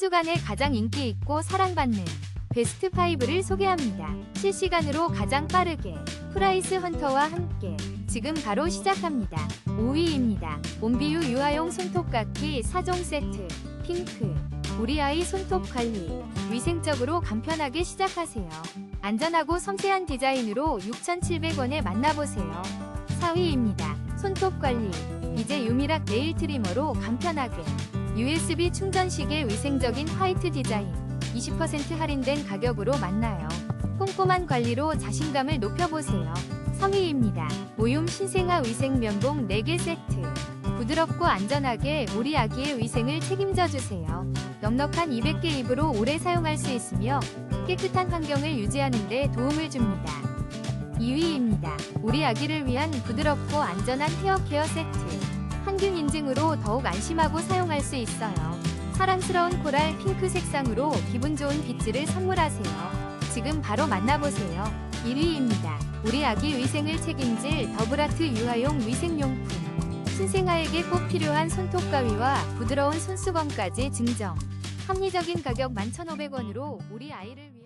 주간에 가장 인기 있고 사랑받는 베스트 5를 소개합니다. 실시간으로 가장 빠르게 프라이스 헌터와 함께 지금 바로 시작합니다. 5위입니다. 옴비유 유아용 손톱깎이 4종 세트 핑크 우리 아이 손톱 관리 위생적으로 간편하게 시작하세요. 안전하고 섬세한 디자인으로 6,700원에 만나보세요. 4위입니다. 손톱 관리 이제 유미락 네일 트리머로 간편하게 USB 충전식의 위생적인 화이트 디자인 20% 할인된 가격으로 만나요. 꼼꼼한 관리로 자신감을 높여보세요. 3위입니다. 모욤 신생아 위생 면봉 4개 세트. 부드럽고 안전하게 우리 아기의 위생을 책임져 주세요. 넉넉한 200개 입으로 오래 사용할 수 있으며 깨끗한 환경을 유지하는 데 도움을 줍니다. 2위입니다. 우리 아기를 위한 부드럽고 안전한 헤어 케어 세트. 항균 인증으로 더욱 안심하고 사용할 수 있어요. 사랑스러운 코랄 핑크 색상으로 기분 좋은 빗질을 선물하세요. 지금 바로 만나보세요. 1위입니다. 우리 아기 위생을 책임질 더블아트 유아용 위생용품. 신생아에게 꼭 필요한 손톱 가위와 부드러운 손수건까지 증정. 합리적인 가격 11,500원으로 우리 아이를 위해